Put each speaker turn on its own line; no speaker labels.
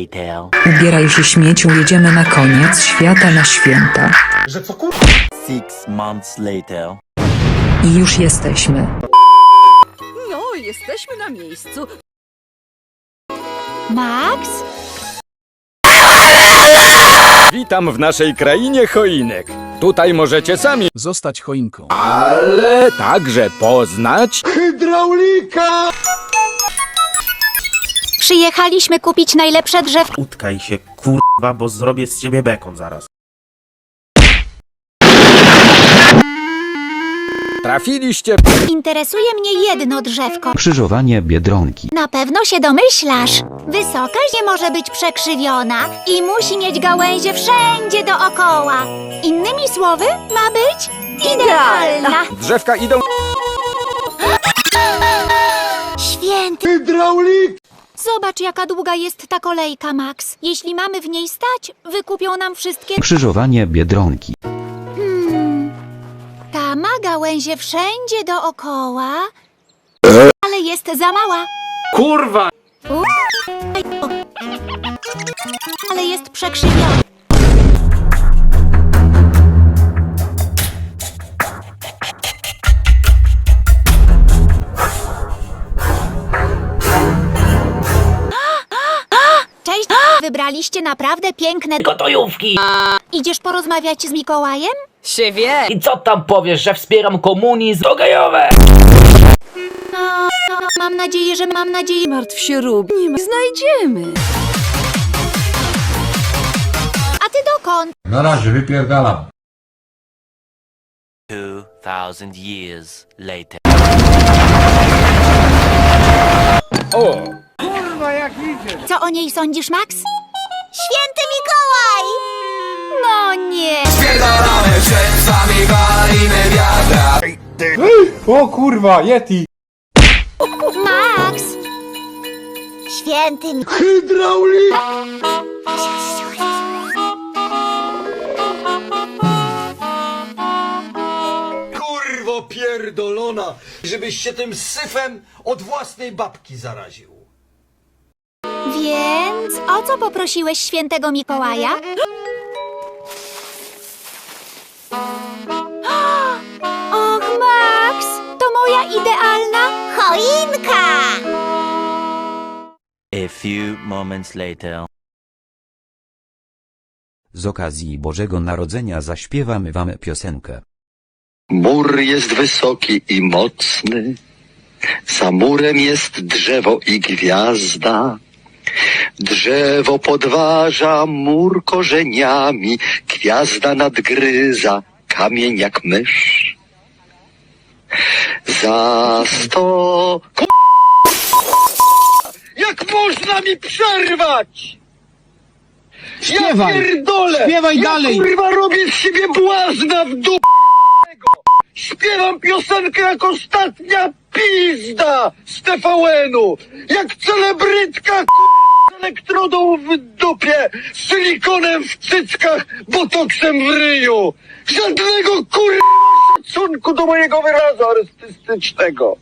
later.
Ubieraj się śmieciu, jedziemy na koniec świata na święta.
Six months later.
I już jesteśmy.
No, jesteśmy na miejscu.
Max?
Witam w naszej krainie choinek. Tutaj możecie sami
Zostać choinką.
ale także poznać
Przyjechaliśmy kupić najlepsze drzewko.
Utkaj się, kurwa, bo zrobię z ciebie bekon zaraz.
Trafiliście
Interesuje mnie jedno drzewko.
Krzyżowanie Biedronki.
Na pewno się domyślasz. Wysokość nie może być przekrzywiona i musi mieć gałęzie wszędzie dookoła. Innymi słowy, ma być idealna.
drzewka idą
Święty. Zobacz, jaka długa jest ta kolejka, Max. Jeśli mamy w niej stać, wykupią nam wszystkie...
Krzyżowanie Biedronki.
Hmm. Ta ma gałęzie wszędzie dookoła, ale jest za mała.
Kurwa!
U-. Ale jest przekrzywiona. Wybraliście naprawdę piękne
Gotojówki!
Idziesz porozmawiać z Mikołajem?
Się wie.
I co tam powiesz, że wspieram komunizm dogajowe?
No, no, mam nadzieję, że mam nadzieję.
Martw się, Rub. Nie ma. Znajdziemy.
A ty dokąd?
Na razie, wypierdalam.
Two thousand years later.
o
Co o niej sądzisz, Max? Święty Mikołaj! No nie!
O kurwa, Yeti!
Max! Święty Mikołaj!
Hydraulik!
Kurwo pierdolona, żebyś się tym syfem od własnej babki zaraził.
Więc o co poprosiłeś świętego Mikołaja? Och, Max! To moja idealna choinka!
A few moments later.
Z okazji Bożego Narodzenia zaśpiewamy wam piosenkę.
Mur jest wysoki i mocny, za murem jest drzewo i gwiazda. Drzewo podważa mur korzeniami, gwiazda nadgryza kamień jak mysz. Za sto...
Jak można mi przerwać?
Śpiewaj!
Ja pierdolę!
Śpiewaj
ja,
dalej!
kurwa robię z siebie błazna w dół. Śpiewam piosenkę jak ostatnia pizda z TVN-u! Jak celebrytka k***a, z elektrodą w dupie, silikonem w cyckach, botoksem w ryju! Żadnego kurwa szacunku do mojego wyrazu artystycznego!